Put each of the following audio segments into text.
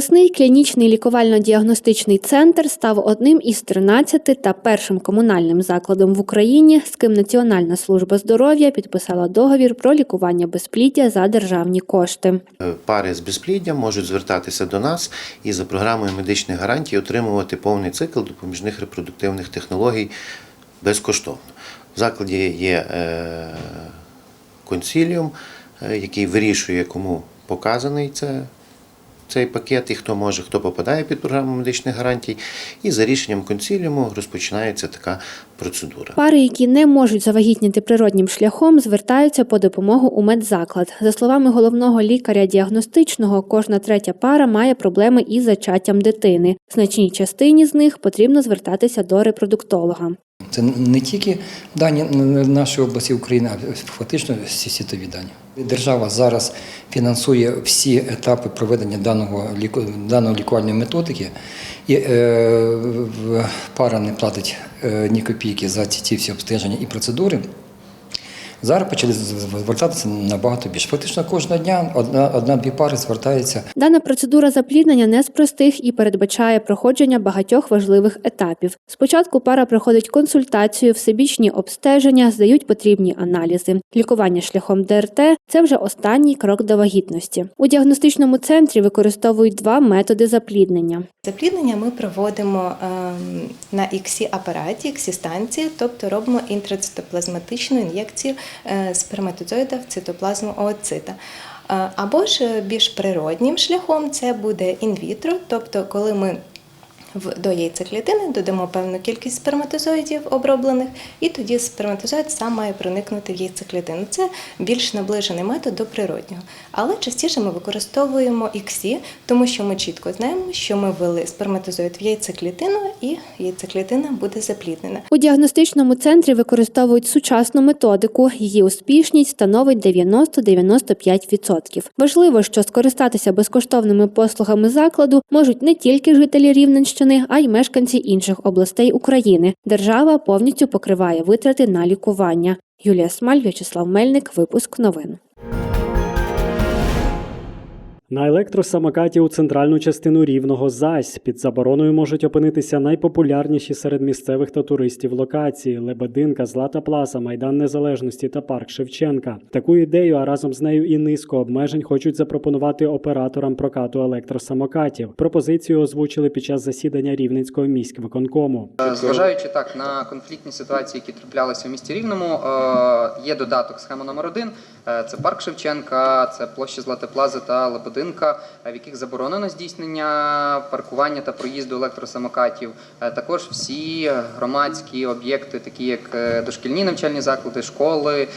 Обласний клінічний лікувально-діагностичний центр став одним із 13 та першим комунальним закладом в Україні, з ким Національна служба здоров'я підписала договір про лікування безпліддя за державні кошти. Е, Пари з безпліддям можуть звертатися до нас і за програмою медичних гарантій отримувати повний цикл допоміжних репродуктивних технологій безкоштовно. В закладі є е, консіліум, е, який вирішує, кому показаний це. Цей пакет і хто може, хто попадає під програму медичних гарантій, і за рішенням консіліуму розпочинається така процедура. Пари, які не можуть завагітніти природнім шляхом, звертаються по допомогу у медзаклад. За словами головного лікаря діагностичного, кожна третя пара має проблеми із зачаттям дитини. Значній частині з них потрібно звертатися до репродуктолога. Це не тільки дані нашої області України, а фактично всі світові дані. Держава зараз фінансує всі етапи проведення даного даної лікувальної методики, і е, пара не платить е, ні копійки за ці всі обстеження і процедури. Зараз почали звертатися набагато більше. Фактично кожного дня одна- одна-дві пари звертаються Дана процедура запліднення не з простих і передбачає проходження багатьох важливих етапів. Спочатку пара проходить консультацію, всебічні обстеження, здають потрібні аналізи. Лікування шляхом ДРТ це вже останній крок до вагітності. У діагностичному центрі використовують два методи запліднення. Запліднення ми проводимо ем, на іксі апараті, іксі станції, тобто робимо інтрацитоплазматичну ін'єкцію сперматозоїда в цитоплазму ooцита. Е, Або ж е, більш природнім шляхом це буде інвітро, тобто коли ми до яйцеклітини додамо певну кількість сперматозоїдів оброблених, і тоді сперматозоїд сам має проникнути в яйцеклітину. Це більш наближений метод до природнього. Але частіше ми використовуємо іксі, тому що ми чітко знаємо, що ми ввели сперматозоїд в яйцеклітину, і яйцеклітина буде запліднена. У діагностичному центрі використовують сучасну методику. Її успішність становить 90-95%. Важливо, що скористатися безкоштовними послугами закладу можуть не тільки жителі Рівненщини, а й мешканці інших областей України. Держава повністю покриває витрати на лікування. Юлія Смаль, В'ячеслав Мельник. Випуск новин. На електросамокаті у центральну частину рівного зась під забороною можуть опинитися найпопулярніші серед місцевих та туристів локації: Лебединка, Злата Пласа, Майдан Незалежності та парк Шевченка. Таку ідею, а разом з нею і низку обмежень хочуть запропонувати операторам прокату електросамокатів. Пропозицію озвучили під час засідання Рівненського міськвиконкому. Е, Зважаючи так на конфліктні ситуації, які траплялися в місті Рівному, е, є додаток схема номер один. Е, Це парк Шевченка, це площа Златеплази та Лебединка, е, в яких заборонено здійснення паркування та проїзду електросамокатів. Е, Також всі громадські об'єкти, такі як дошкільні навчальні заклади, школи,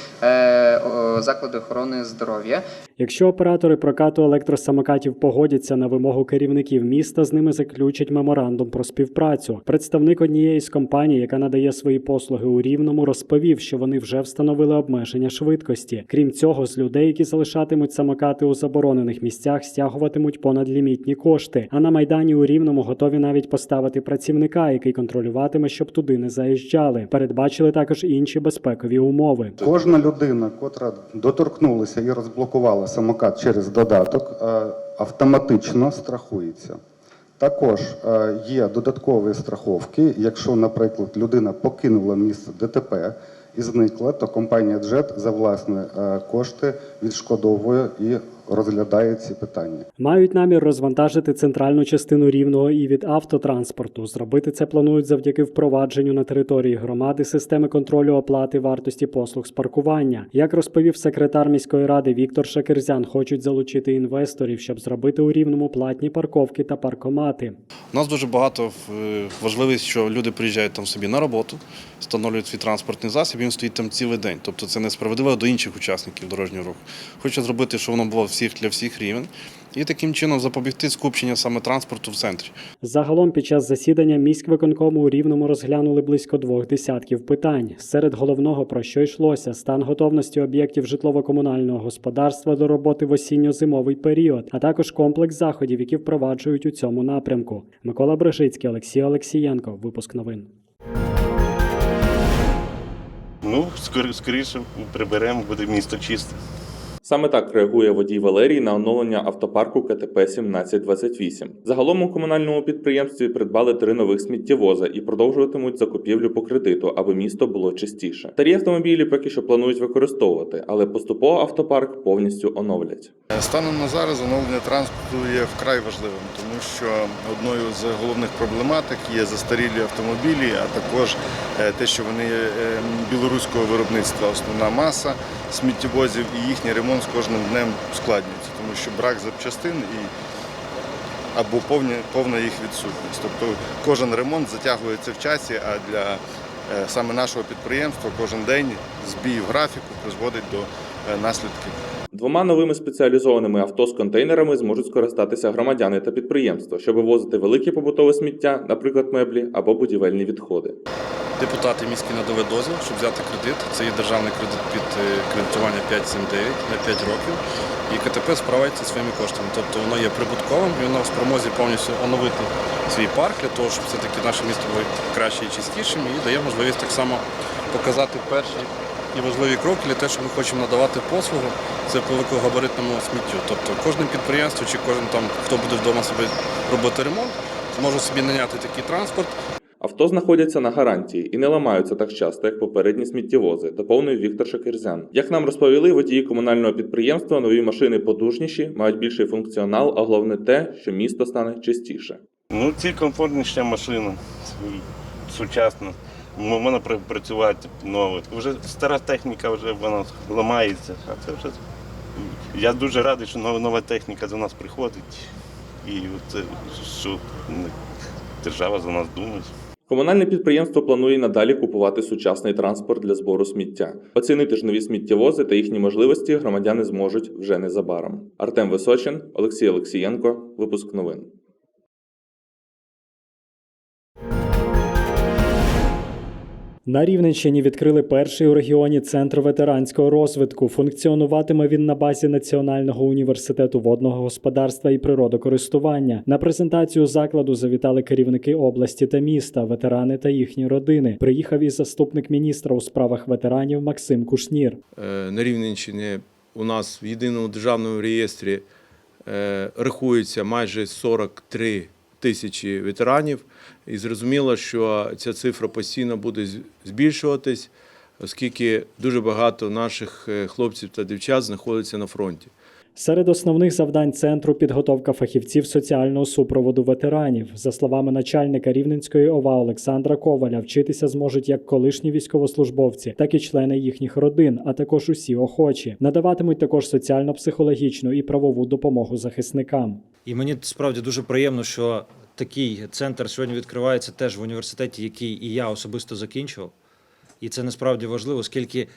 заклади охорони здоров'я. Якщо оператори прокату електросамокатів погодяться на вимогу керівників міста, з ними заключать меморандум про співпрацю. Представник однієї з компаній, яка надає свої послуги у Рівному, розповів, що вони вже встановили обмеження швидкості. Крім цього, з людей, які залишатимуть самокати у заборонених місцях, стягуватимуть понадлімітні кошти. А на майдані у Рівному готові навіть поставити працівника, який контролюватиме, щоб туди не заїжджали. Передбачили також інші безпекові умови. Кожна людина, котра доторкнулася і розблокувала самокат через додаток, е, автоматично страхується. Також е, є додаткові страховки. Якщо, наприклад, людина покинула місце ДТП і зникла, то компанія Джет за власні е, кошти відшкодовує і розглядає ці питання. Мають намір розвантажити центральну частину рівного і від автотранспорту. Зробити це планують завдяки впровадженню на території громади системи контролю оплати вартості послуг з паркування. Як розповів секретар міської ради Віктор Шакерзян, хочуть залучити інвесторів, щоб зробити у рівному платні парковки та паркомати. У нас дуже багато важливість, що люди приїжджають там собі на роботу, встановлюють свій транспортний засіб, він стоїть там цілий день. Тобто це несправедливо до інших учасників дорожнього руху. Хочу зробити, щоб воно було всіх для всіх рівень, і таким чином запобігти скупчення саме транспорту в центрі. Загалом під час засідання міськвиконкому у рівному розглянули близько двох десятків питань. Серед головного про що йшлося стан готовності об'єктів житлово-комунального господарства до роботи в осінньо-зимовий період, а також комплекс заходів, які впроваджують у цьому напрямку. Микола Брижицький, Олексій Олексієнко. Випуск новин. Ну, скорі- скоріше приберемо, буде місто чисте. Саме так реагує водій Валерій на оновлення автопарку КТП 1728. Загалом у комунальному підприємстві придбали три нових сміттєвоза і продовжуватимуть закупівлю по кредиту, аби місто було чистіше. Старі автомобілі поки що планують використовувати, але поступово автопарк повністю оновлять. Станом на зараз оновлення транспорту є вкрай важливим, тому що одною з головних проблематик є застарілі автомобілі, а також е, те, що вони е, білоруського виробництва, основна маса сміттєвозів і їхній ремонт з кожним днем ускладнюється, тому що брак запчастин і або повні, повна їх відсутність. Тобто кожен ремонт затягується в часі, а для е, саме нашого підприємства кожен день збій в графіку призводить до е, наслідків. Двома новими спеціалізованими авто з контейнерами зможуть скористатися громадяни та підприємства, щоб вивозити велике побутове сміття, наприклад, меблі або будівельні відходи. Депутати міські надали дозвіл, щоб взяти кредит. Це є державний кредит під е, кредитування 579 на 5 років. І КТП справиться своїми коштами. Тобто воно є прибутковим і воно в спромозі повністю оновити свій парк для того, щоб все-таки наше місто було краще і чистішим. І дає можливість так само показати перші і важливі кроки для того, що ми хочемо надавати послугу. Це по великогабаритному сміттю. Тобто кожне підприємство чи кожен там, хто буде вдома собі робити ремонт, зможе собі наняти такий транспорт. Авто знаходяться на гарантії і не ламаються так часто, як попередні сміттєвози, доповнив Віктор Шакирзян. Як нам розповіли водії комунального підприємства, нові машини потужніші, мають більший функціонал, а головне те, що місто стане чистіше. Ну, ці комфортніша машина, сучасна. М- Можна пр- працювати нове. Вже стара техніка вже вона ламається. А це вже я дуже радий, що нова, нова техніка до нас приходить. І це, що держава за нас думає. Комунальне підприємство планує надалі купувати сучасний транспорт для збору сміття. Оцінити ж нові сміттєвози та їхні можливості громадяни зможуть вже незабаром. Артем Височин, Олексій Олексієнко, випуск новин. На Рівненщині відкрили перший у регіоні центр ветеранського розвитку. Функціонуватиме він на базі Національного університету водного господарства і природокористування. На презентацію закладу завітали керівники області та міста, ветерани та їхні родини. Приїхав і заступник міністра у справах ветеранів Максим Кушнір. Е, на Рівненщині у нас в єдиному державному реєстрі е, рахується майже 43 тисячі ветеранів. І зрозуміло, що ця цифра постійно буде збільшуватись, оскільки дуже багато наших е, хлопців та дівчат знаходиться на фронті. Серед основних завдань центру підготовка фахівців соціального супроводу ветеранів. За словами начальника Рівненської ОВА Олександра Коваля, вчитися зможуть як колишні військовослужбовці, так і члени їхніх родин, а також усі охочі. Надаватимуть також соціально-психологічну і правову допомогу захисникам. І мені справді дуже приємно, що такий центр сьогодні відкривається теж в університеті, який і я особисто закінчував. І це насправді важливо, оскільки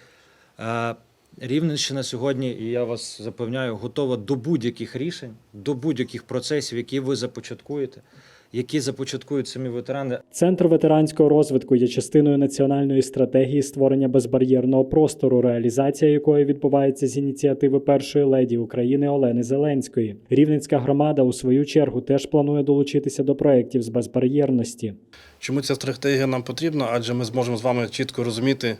е, Рівненщина сьогодні, і я вас запевняю, готова до будь-яких рішень, до будь-яких процесів, які ви започаткуєте, які започаткують самі ветерани. Центр ветеранського розвитку є частиною національної стратегії створення безбар'єрного простору, реалізація якої відбувається з ініціативи першої леді України Олени Зеленської. Рівненська громада у свою чергу теж планує долучитися до проєктів з безбар'єрності. Чому ця стратегія нам потрібна? Адже ми зможемо з вами чітко розуміти,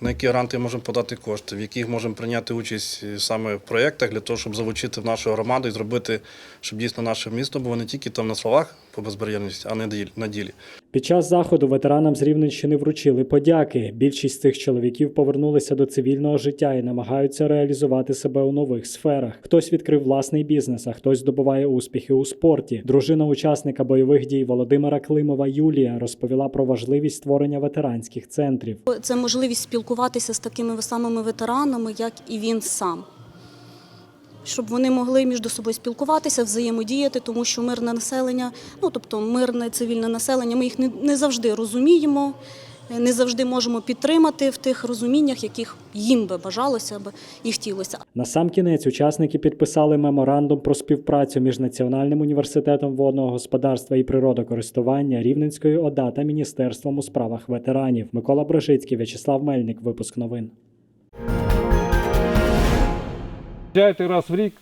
на які гранти можемо подати кошти, в яких можемо прийняти участь е, саме в проєктах для того, щоб залучити в нашу громаду і зробити, щоб дійсно наше місто було не тільки там на словах по безбар'єрності, а не на ділі. Під час заходу ветеранам з Рівненщини вручили подяки. Більшість цих чоловіків повернулися до цивільного життя і намагаються реалізувати себе у нових сферах. Хтось відкрив власний бізнес, а хтось здобуває успіхи у спорті. Дружина учасника бойових дій Володимира Климова Юлія розповіла про важливість створення ветеранських центрів. Це можливість спілкуватися з такими самими ветеранами, як і він сам. Щоб вони могли між собою спілкуватися, взаємодіяти, тому що мирне населення, ну тобто мирне цивільне населення, ми їх не, не завжди розуміємо, не завжди можемо підтримати в тих розуміннях, яких їм би бажалося би і хотілося. Насамкінець учасники підписали меморандум про співпрацю між Національним університетом водного господарства і природокористування Рівненської ОДА та Міністерством у справах ветеранів. Микола Брожицький, В'ячеслав Мельник. Випуск новин. Приїжджайте раз в рік,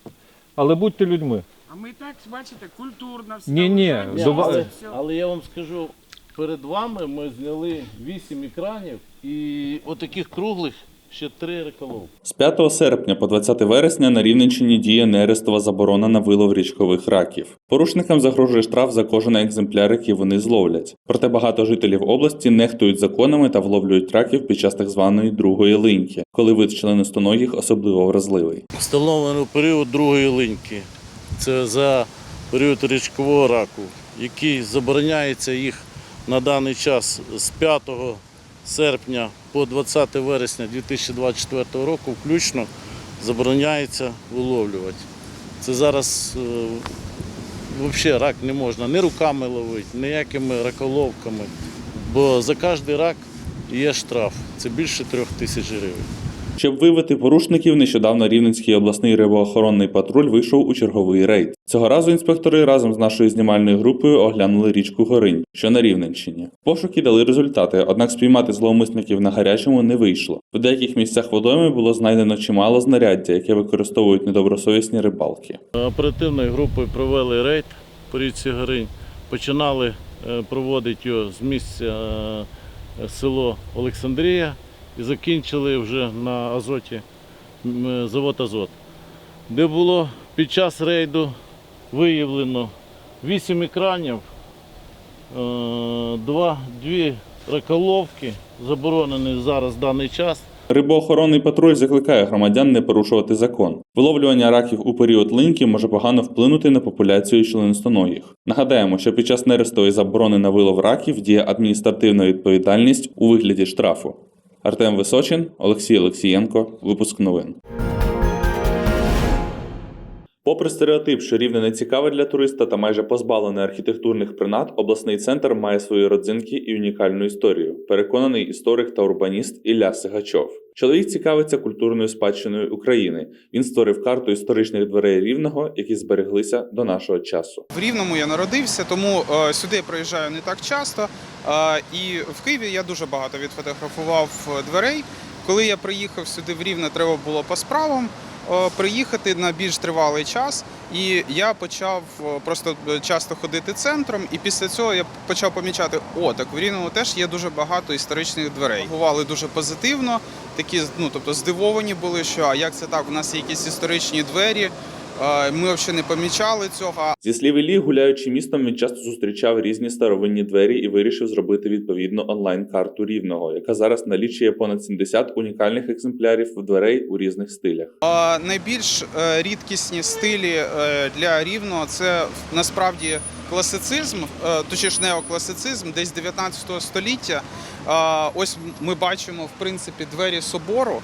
але будьте людьми. А ми так, бачите, культурно все. Ні, ні, але, але я вам скажу, перед вами ми зняли вісім екранів і отаких круглих ще три реколовки. З 5 серпня по 20 вересня на Рівненщині діє нерестова заборона на вилов річкових раків. Порушникам загрожує штраф за кожен екземпляр, який вони зловлять. Проте багато жителів області нехтують законами та вловлюють раків під час так званої другої линьки, коли вид членистоногих особливо вразливий. Встановлено період другої линьки. Це за період річкового раку, який забороняється їх на даний час з 5 серпня по 20 вересня 2024 року включно забороняється виловлювати. Це зараз взагалі рак не можна ні руками ловити, ніякими раколовками, бо за кожен рак є штраф. Це більше трьох тисяч гривень. Щоб виявити порушників, нещодавно Рівненський обласний рибоохоронний патруль вийшов у черговий рейд. Цього разу інспектори разом з нашою знімальною групою оглянули річку Горинь, що на Рівненщині. Пошуки дали результати, однак спіймати зловмисників на гарячому не вийшло. В деяких місцях водойми було знайдено чимало знаряддя, яке використовують недобросовісні рибалки. Оперативною групою провели рейд по річці Горинь. Починали е, проводити його з місця е, село Олександрія і закінчили вже на Азоті е, завод Азот, де було під час рейду виявлено 8 екранів, е, два, дві раколовки, заборонені зараз в даний час. Рибоохоронний патруль закликає громадян не порушувати закон. Виловлювання раків у період линьки може погано вплинути на популяцію членистоногих. Нагадаємо, що під час нерестової заборони на вилов раків діє адміністративна відповідальність у вигляді штрафу. Артем Височин, Олексій Олексієнко, випуск новин. Попри стереотип, що рівне не цікаве для туриста та майже позбавлене архітектурних принад, обласний центр має свої родзинки і унікальну історію. Переконаний історик та урбаніст Ілля Сигачов. Чоловік цікавиться культурною спадщиною України. Він створив карту історичних дверей рівного, які збереглися до нашого часу. В Рівному я народився, тому е, сюди я приїжджаю не так часто. Е, і в Києві я дуже багато відфотографував е, дверей. Коли я приїхав сюди в Рівне, треба було по справам приїхати на більш тривалий час. І я почав е, просто часто ходити центром. І після цього я почав помічати, о, так в Рівному теж є дуже багато історичних дверей. Бували дуже позитивно, такі ну тобто здивовані були, що а як це так? У нас є якісь історичні двері. Е, Ми взагалі не помічали цього. Зі слів Іллі, гуляючи містом, він часто зустрічав різні старовинні двері і вирішив зробити відповідну онлайн-карту рівного, яка зараз налічує понад 70 унікальних екземплярів дверей у різних стилях. Найбільш е, рідкісні стилі е, для рівного це насправді класицизм, е, точніше неокласицизм, десь 19 століття. Ось ми бачимо в принципі двері собору.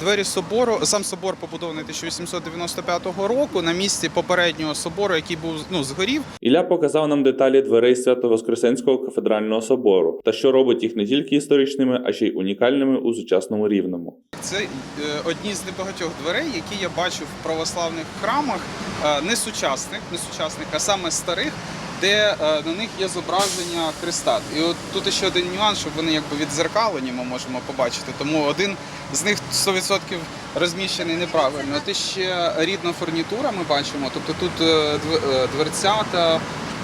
Двері собору, сам собор побудований 1895 року на місці попереднього собору, який був ну згорів. Ілля показав нам деталі дверей Свято-Воскресенського кафедрального собору та що робить їх не тільки історичними, а ще й унікальними у сучасному рівному. Це е, одні з небагатьох дверей, які я бачив в православних храмах, е, не сучасних, не сучасних, а саме старих, де е, на них є зображення Христа. І от тут ще один нюанс, щоб вони якби відзеркалені, ми можемо побачити. Тому один з них 100% розміщений неправильно. Ти ще рідна фурнітура ми бачимо. Тобто тут е, е, дверцята,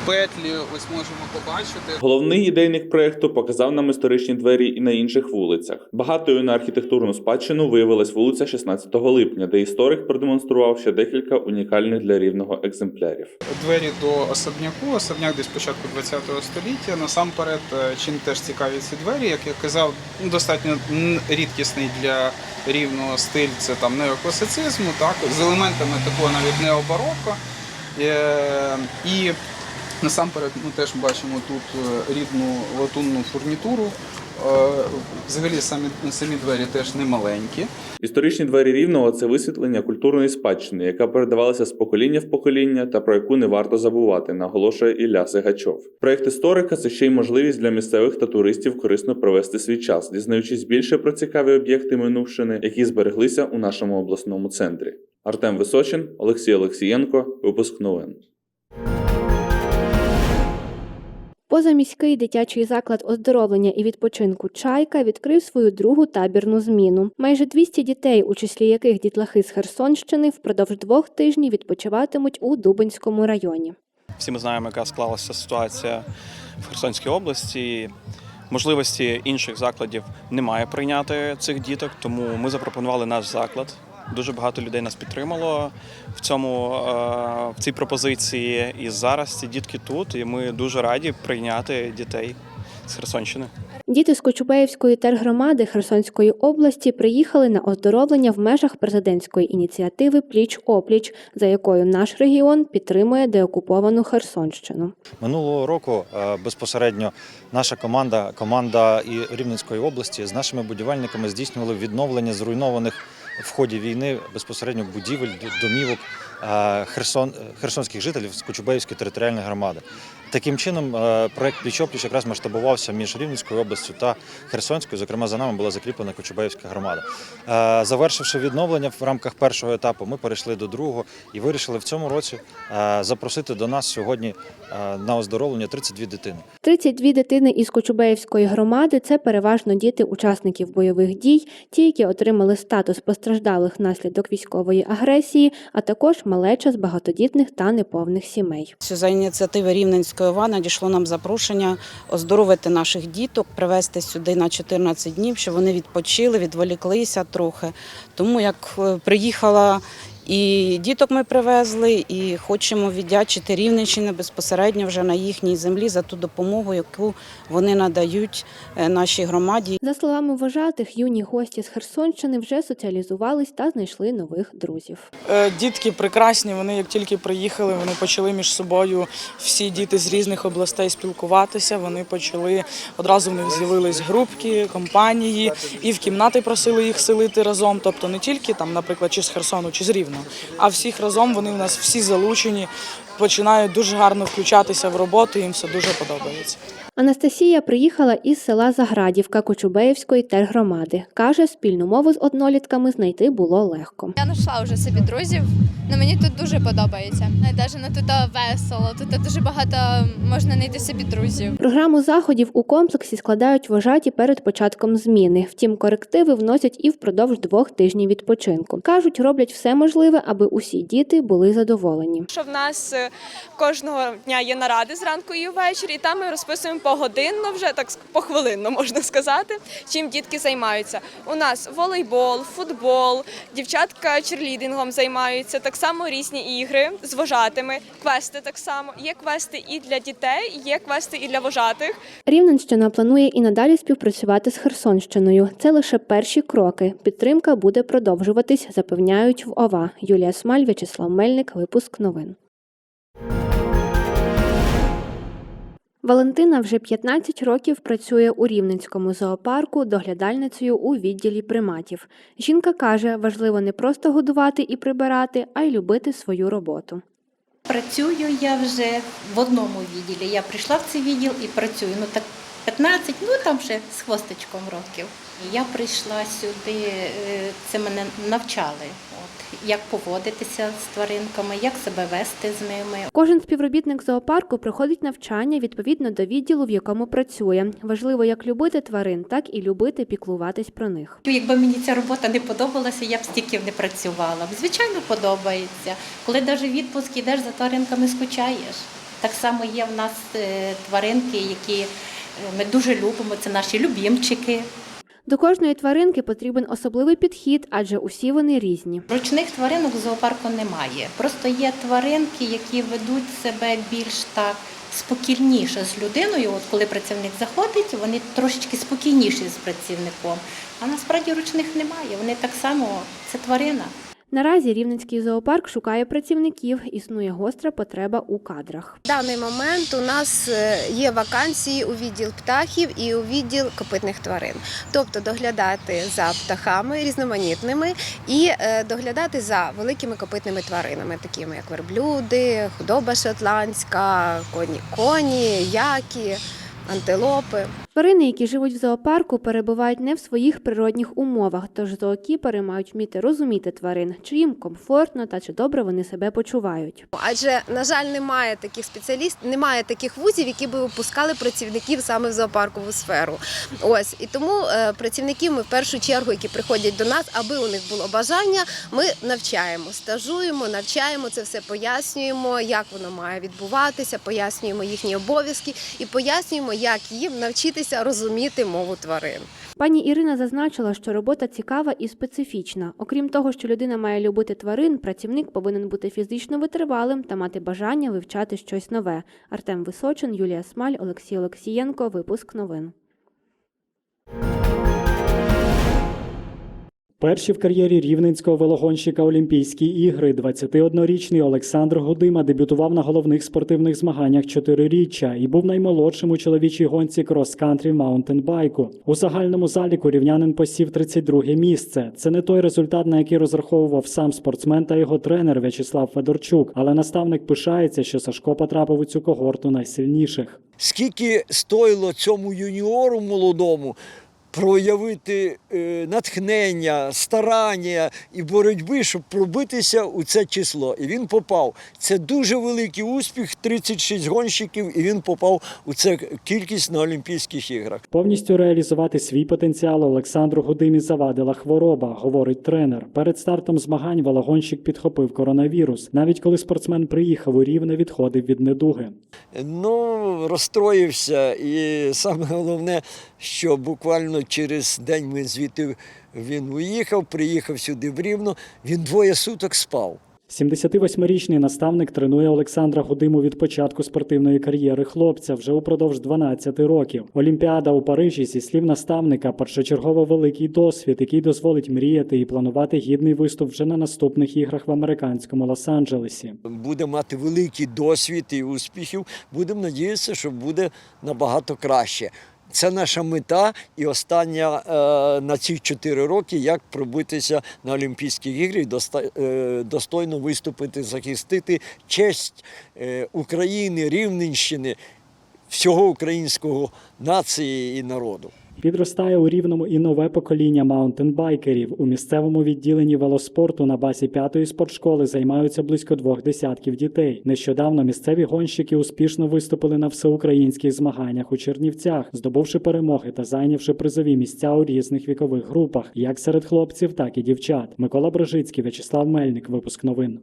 петлі, ось можемо побачити. Головний ідейник проєкту показав нам історичні двері і на інших вулицях. Багатою на архітектурну спадщину виявилась вулиця 16 липня, де історик продемонстрував ще декілька унікальних для рівного екземплярів. Двері до особняку, особняк десь початку ХХ століття. Насамперед, е, чим теж цікаві ці двері, як я казав, ну, достатньо рідкісний для рівного стиль це там неокласицизму, так, з елементами такого навіть необароко. Е, І насамперед ми теж бачимо тут е, рідну латунну фурнітуру. Е, Взагалі самі, самі двері теж не маленькі. Історичні двері рівного це висвітлення культурної спадщини, яка передавалася з покоління в покоління та про яку не варто забувати, наголошує Ілля Сигачов. Проєкт історика це ще й можливість для місцевих та туристів корисно провести свій час, дізнаючись більше про цікаві об'єкти минувшини, які збереглися у нашому обласному центрі. Артем Височин, Олексій Олексієнко, випуск новин. Позаміський дитячий заклад оздоровлення і відпочинку Чайка відкрив свою другу табірну зміну. Майже 200 дітей, у числі яких дітлахи з Херсонщини, впродовж двох тижнів відпочиватимуть у Дубинському районі. Всі ми знаємо, яка склалася ситуація в Херсонській області. можливості інших закладів немає прийняти цих діток, тому ми запропонували наш заклад. Дуже багато людей нас підтримало в цьому е, в цій пропозиції. І зараз ці дітки тут, і ми дуже раді прийняти дітей з Херсонщини. Діти з Кочубеївської тергромади Херсонської області приїхали на оздоровлення в межах президентської ініціативи Пліч опліч, за якою наш регіон підтримує деокуповану Херсонщину. Минулого року е, безпосередньо наша команда, команда і Рівненської області з нашими будівельниками здійснювали відновлення зруйнованих в ході війни безпосередньо будівель, домівок Херсон, херсонських жителів з Кочубеївської територіальної громади. Таким чином, е, проект Пліч-опліч якраз масштабувався між Рівненською областю та Херсонською. Зокрема, за нами була закріплена Кочубеївська громада. Е, Завершивши відновлення в рамках першого етапу, ми перейшли до другого і вирішили в цьому році е, запросити до нас сьогодні е, на оздоровлення 32 дитини. 32 дитини із Кочубеївської громади це переважно діти учасників бойових дій, ті, які отримали статус постраждалих внаслідок військової агресії, а також малеча з багатодітних та неповних сімей. За ініціативи Рівненської ОВА надійшло нам запрошення оздоровити наших діток, привезти сюди на 14 днів, щоб вони відпочили, відволіклися трохи. Тому як е, приїхала і діток ми привезли, і хочемо віддячити Рівненщині безпосередньо вже на їхній землі за ту допомогу, яку вони надають е, нашій громаді. За словами вважатих, юні гості з Херсонщини вже соціалізувались та знайшли нових друзів. Е, Дітки прекрасні. Вони як тільки приїхали, вони почали між собою всі діти з різних областей спілкуватися. Вони почали одразу в них з'явились групки, компанії, і в кімнати просили їх селити разом. Тобто не тільки там, наприклад, чи з Херсону, чи з Рівного, а всіх разом вони в нас всі залучені, починають дуже гарно включатися в роботу. Їм все дуже подобається. Анастасія приїхала із села Заградівка Кочубеївської тергромади. Каже, спільну мову з однолітками знайти було легко. Я знайшла вже собі друзів. Ну, мені тут дуже подобається. Навіть не тут весело, тут дуже багато можна знайти собі друзів. Програму заходів у комплексі складають вожаті перед початком зміни. Втім, корективи вносять і впродовж двох тижнів відпочинку. кажуть, роблять все можливе, аби усі діти були задоволені. Що в нас е, кожного дня є наради зранку і ввечері, і там ми розписуємо погодинно, вже так похвилинно можна сказати, чим дітки займаються. У нас волейбол, футбол, дівчатка черлідингом займаються, так само різні ігри з вожатими, квести так само. Є квести і для дітей, є квести і для вожатих. Рівненщина планує і надалі співпрацювати з Херсонщиною. Це лише перші кроки. Підтримка буде продовжуватись, запевняють в ОВА. Юлія Смаль, В'ячеслав Мельник. Випуск новин. Валентина вже 15 років працює у Рівненському зоопарку доглядальницею у відділі приматів. Жінка каже, важливо не просто годувати і прибирати, а й любити свою роботу. Працюю я вже в одному відділі. Я прийшла в цей відділ і працюю. Ну так 15, ну там вже з хвосточком років. Я прийшла сюди, е, це мене навчали, от, як поводитися з тваринками, як себе вести з ними. Кожен співробітник зоопарку проходить навчання відповідно до відділу, в якому працює. Важливо як любити тварин, так і любити піклуватись про них. Якби мені ця робота не подобалася, я б стільки не працювала. Звичайно, подобається. Коли навіть відпуск йдеш за тваринками, скучаєш. Так само є в нас е, тваринки, які ми дуже любимо. Це наші любімчики. До кожної тваринки потрібен особливий підхід, адже усі вони різні. Ручних тваринок в зоопарку немає. Просто є тваринки, які ведуть себе більш так спокійніше з людиною. От коли працівник заходить, вони трошечки спокійніші з працівником. А насправді ручних немає. Вони так само це тварина. Наразі Рівненський зоопарк шукає працівників. Існує гостра потреба у кадрах. В даний момент у нас е, є вакансії у відділ птахів і у відділ копитних тварин, тобто доглядати за птахами різноманітними і е, доглядати за великими копитними тваринами, такими як верблюди, худоба шотландська, коні, коні, яки, антилопи. Тварини, які живуть в зоопарку, перебувають не в своїх природних умовах, тож зоокіпери мають вміти розуміти тварин, чи їм комфортно та чи добре вони себе почувають. Адже, на жаль, немає таких спеціалістів, немає таких вузів, які би випускали працівників саме в зоопаркову сферу. Ось і тому е, працівників ми в першу чергу, які приходять до нас, аби у них було бажання, ми навчаємо, стажуємо, навчаємо це все, пояснюємо, як воно має відбуватися, пояснюємо їхні обов'язки і пояснюємо, як їм навчитися навчитися розуміти мову тварин. Пані Ірина зазначила, що робота цікава і специфічна. Окрім того, що людина має любити тварин, працівник повинен бути фізично витривалим та мати бажання вивчати щось нове. Артем Височин, Юлія Смаль, Олексій Олексієнко. Випуск новин. Перші в кар'єрі рівненського велогонщика Олімпійські ігри 21-річний Олександр Гудима дебютував на головних спортивних змаганнях чотириріччя і був наймолодшим у чоловічій гонці крос-кантрі маунтенбайку. У загальному заліку рівнянин посів 32 місце. Це не той результат, на який розраховував сам спортсмен та його тренер В'ячеслав Федорчук, але наставник пишається, що Сашко потрапив у цю когорту найсильніших. Скільки стоїло цьому юніору молодому проявити е, натхнення, старання і боротьби, щоб пробитися у це число. І він попав. Це дуже великий успіх, 36 гонщиків, і він попав у це кількість на Олімпійських іграх. Повністю реалізувати свій потенціал Олександру Гудимі завадила хвороба, говорить тренер. Перед стартом змагань велогонщик підхопив коронавірус. Навіть коли спортсмен приїхав у Рівне, відходив від недуги. Ну, розстроївся, і саме головне, що буквально через день ми звідти він уїхав, приїхав сюди в Рівно, він двоє суток спав. 78-річний наставник тренує Олександра Гудиму від початку спортивної кар'єри хлопця вже упродовж 12 років. Олімпіада у Парижі, зі слів наставника, першочергово великий досвід, який дозволить мріяти і планувати гідний виступ вже на наступних іграх в американському Лос-Анджелесі. Буде мати великий досвід і успіхів. Будемо надіятися, що буде набагато краще. Це наша мета і остання е, на ці чотири роки, як пробитися на Олімпійські ігри, е, достойно виступити, захистити честь е, України, Рівненщини, всього українського нації і народу. Підростає у рівному і нове покоління маунтенбайкерів. У місцевому відділенні велоспорту на базі п'ятої спортшколи займаються близько двох десятків дітей. Нещодавно місцеві гонщики успішно виступили на всеукраїнських змаганнях у Чернівцях, здобувши перемоги та зайнявши призові місця у різних вікових групах, як серед хлопців, так і дівчат. Микола Брожицький, В'ячеслав Мельник. Випуск новин.